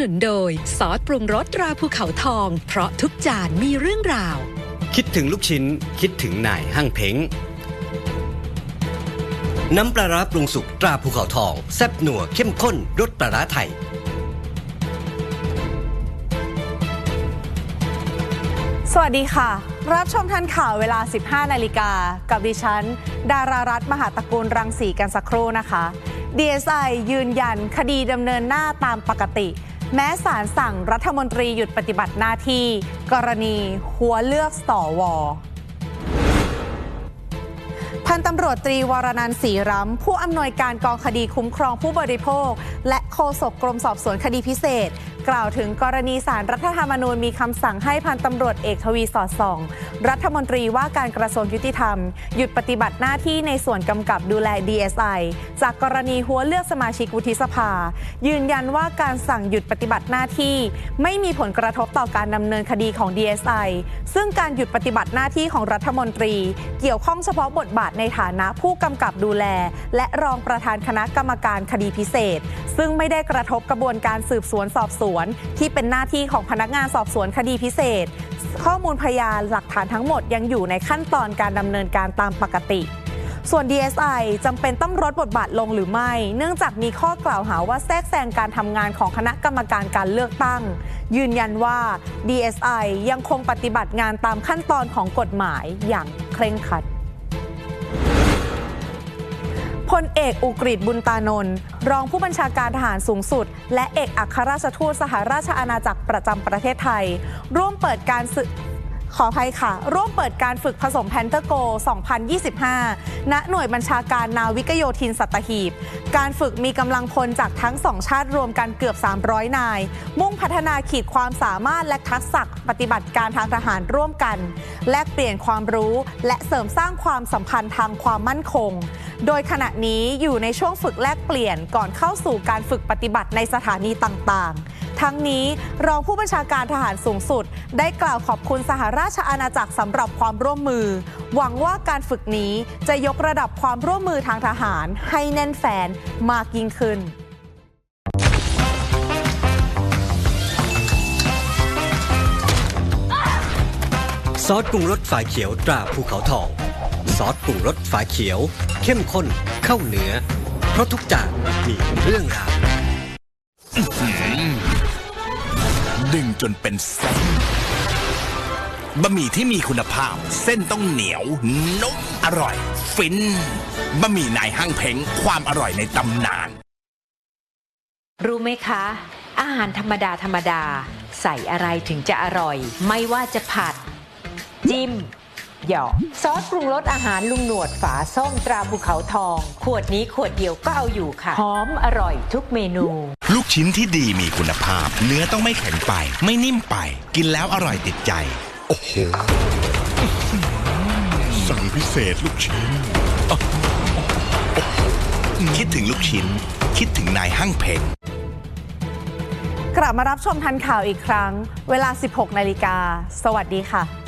นุนโดยซอสปรุงรสตราภูเขาทอง เพราะทุกจานมีเรื่องราว คิดถึงลูกชิ้น คิดถึงนายห้างเพ้งน้ำปลาร้าปรุงสุกตราภูเขาทอง แซ่บหนัวเข้มข้นรสปลาร้าไทย สวัสดีค่ะ รับชมทันข่าวเวลา 15 นาฬิกา กับดิฉัน ดารารัตน์มหาตระกูลรังสีกันสักครู่นะคะ DSI ยืนยันคดีดำเนินหน้าตามปกติ แม้ศาลสั่งรัฐมนตรีหยุดปฏิบัติหน้าที่ กรณีหัวเลือกสวพันตำรวจตรีวรนันท์ศรีรำผู้อำนวยการกองคดีคุ้มครองผู้บริโภค และโฆษกกรมสอบสวนคดีพิเศษกล่าวถึงกรณีสารรัฐธรรมนูญมีคำสั่งให้พันตำรวจเอกทวีสอดส่อง รัฐมนตรีว่าการกระทรวงยุติธรรม หยุดปฏิบัติหน้าที่ในส่วนกำกับดูแล DSI จากกรณีหัวเลือกสมาชิกวุฒิสภา ยืนยันว่าการสั่งหยุดปฏิบัติหน้าที่ ไม่มีผลกระทบต่อการดำเนินคดีของ DSI ซึ่งการหยุดปฏิบัติหน้าที่ของรัฐมนตรี เกี่ยวข้องเฉพาะบทบาทในฐานะผู้กำกับดูแล และรองประธานคณะกรรมการคดีพิเศษ ซึ่งไม่ได้กระทบกระบวนการสืบสวนสอบสวนที่เป็นหน้าที่ของพนักงานสอบสวนคดีพิเศษ ข้อมูลพยานหลักฐานทั้งหมดยังอยู่ในขั้นตอนการดำเนินการตามปกติส่วน DSI จำเป็นต้องลดบทบาทลงหรือไม่ เนื่องจากมีข้อกล่าวหาว่าแทรกแซงการทำงานของคณะกรรมการการเลือกตั้ง ยืนยันว่า DSI ยังคงปฏิบัติงานตามขั้นตอนของกฎหมายอย่างเคร่งครัด พลเอกอุกฤษบุญตานนท์รองผู้บัญชาการทหารสูงสุด และเอกอัครราชทูตสหราชอาณาจักรประจำประเทศไทย ร่วมเปิดการศึกขออภัยค่ะ ร่วมเปิดการฝึกผสมแพนเทอร์โก 2025 ณ หน่วยบัญชาการนาวิกโยธินสัตหีบ การฝึกมีกำลังพลจากทั้งสองชาติรวมกันเกือบ 300 นาย มุ่งพัฒนาขีดความสามารถและทักษะปฏิบัติการทางทหารร่วมกัน แลกเปลี่ยนความรู้และเสริมสร้างความสัมพันธ์ทางความมั่นคง โดยขณะนี้อยู่ในช่วงฝึกแลกเปลี่ยนก่อนเข้าสู่การฝึกปฏิบัติในสถานีต่างๆ ทั้งนี้รองผู้บัญชาการทหารสูงสุด ได้กล่าวขอบคุณสหราชอาณาจักรสำหรับความร่วมมือ หวังว่าการฝึกนี้จะยกระดับความร่วมมือทางทหารให้แน่นแฟนมากยิ่งขึ้นซอสปรุงรสฝาเขียวตราภูเขาทอง อสปรุงรสฝาเขียว เข้มข้นเข้าเนื้อ เพราะทุกจานมีเรื่องราวดึงจนเป็นเส้นบะหมี่ที่มีคุณภาพ เส้นต้องเหนียวนุ่มอร่อย ฟินบะหมี่นายห้างเพ้งความอร่อยในตำนาน รู้ไหมคะ อาหารธรรมดาธรรมดา ใส่อะไรถึงจะอร่อย ไม่ว่าจะผัด จิ้ม หยอกซอสปรุงรสอาหารลุงหนวดฝาส้มตราภูเขาทอง ขวดนี้ขวดเดียวก็เอาอยู่ค่ะหอมอร่อยทุกเมนู ลูกชิ้นที่ดีมีคุณภาพ เนื้อต้องไม่แข็งไป ไม่นิ่มไป กินแล้วอร่อยติดใจ โอ้โหสั่งพิเศษลูกชิ้น คิดถึงลูกชิ้น คิดถึงนายห้างเพ้งกลับมารับชมทันข่าวอีกครั้ง เวลา 16 นาฬิกา สวัสดีค่ะ